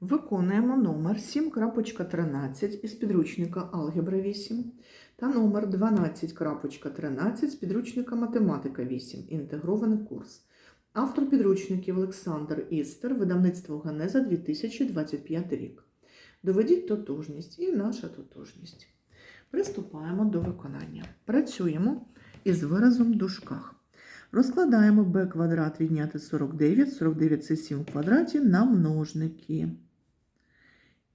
Виконуємо номер 7.13 із підручника Алгебра 8 та номер 12.13 з підручника Математика 8. Інтегрований курс. Автор підручників Олександр Істер, видавництво Ганеза 2025 рік. Доведіть тотожність і наша тотожність. Приступаємо до виконання. Працюємо із виразом в дужках. Розкладаємо b квадрат відняти 49, 49 це 7 в квадраті на множники.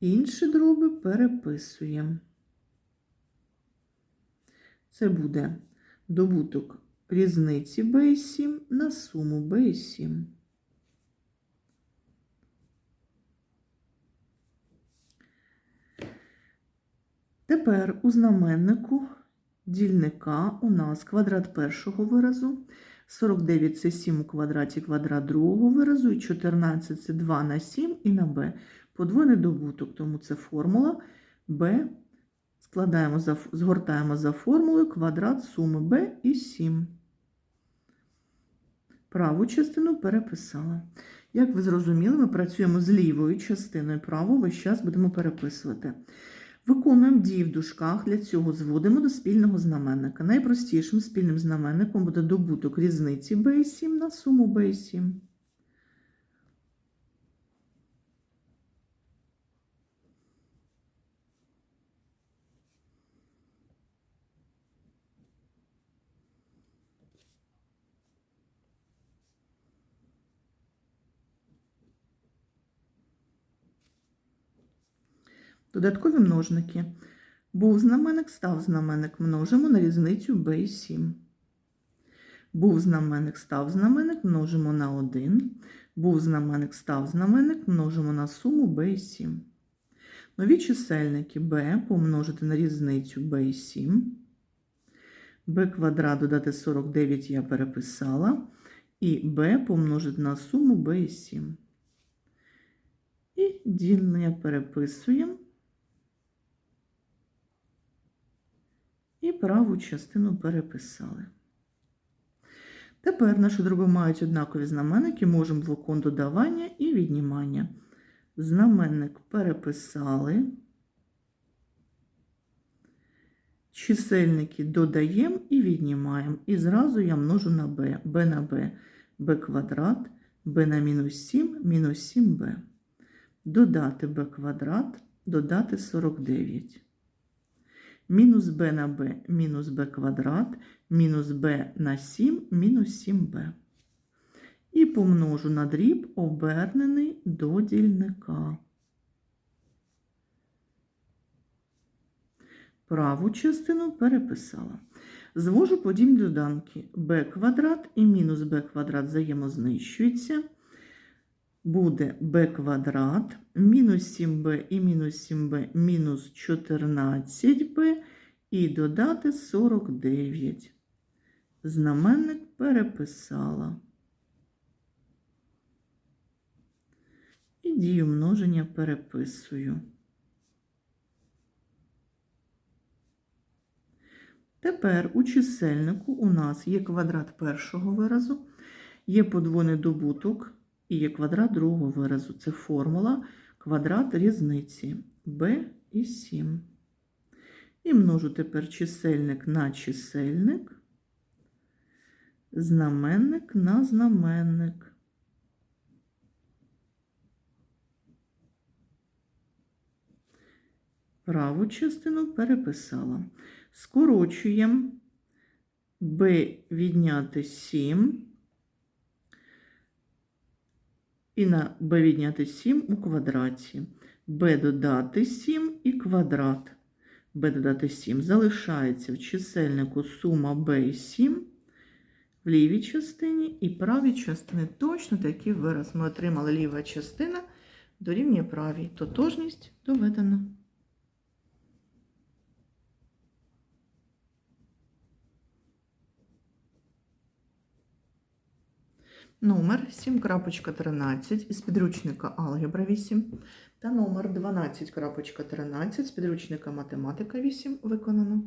Інші дроби переписуємо. Це буде добуток різниці B7 на суму B7. Тепер у знаменнику дільника у нас квадрат першого виразу, 49 це 7 у квадраті квадрат другого виразу, і 14 це 2 на 7 і на b подвоєний добуток, тому це формула b. Складаємо згортаємо за формулою квадрат суми b і 7. Праву частину переписала. Як ви зрозуміли, ми працюємо з лівою частиною правого, весь час будемо переписувати. Виконуємо дії в дужках, для цього зводимо до спільного знаменника. Найпростішим спільним знаменником буде добуток різниці B і 7 на суму B і 7. Додаткові множники. Був знаменник, став знаменник, множимо на різницю b і 7. Був знаменник, став знаменник, множимо на 1. Був знаменник, став знаменник, множимо на суму b і 7. Нові чисельники b помножити на різницю b і 7. b квадрат додати 49 я переписала. І b помножити на суму b і 7. І дільне переписуємо. І праву частину переписали. Тепер наші дроби мають однакові знаменники, можемо блоком додавання і віднімання. Знаменник переписали. Чисельники додаємо і віднімаємо. І зразу я множу на b. b на b, b квадрат, b на мінус 7, мінус 7b. Додати b квадрат, додати 49 мінус b на b мінус b квадрат, мінус b на 7 мінус 7b. І помножу на дріб, обернений до дільника. Праву частину переписала. Звожу подібні доданки b квадрат і мінус b квадрат взаємознищуються. Буде b квадрат, мінус 7b і мінус 7b мінус 14b і додати 49. Знаменник переписала. І дію множення переписую. Тепер у чисельнику у нас є квадрат першого виразу, є подвойний добуток і є квадрат другого виразу. Це формула квадрат різниці b і 7. І множу тепер чисельник на чисельник, знаменник на знаменник. Праву частину переписала. Скорочуємо b відняти 7 і на b відняти 7 у квадраті. b додати 7 і квадрат. b додати 7 залишається в чисельнику сума b і 7 в лівій частині і правій частині. Точно такий вираз. Ми отримали ліва частина дорівнює правій. Тотожність доведена. Номер 7.13 із підручника Алгебра 8 та номер 12.13 з підручника Математика 8 виконано.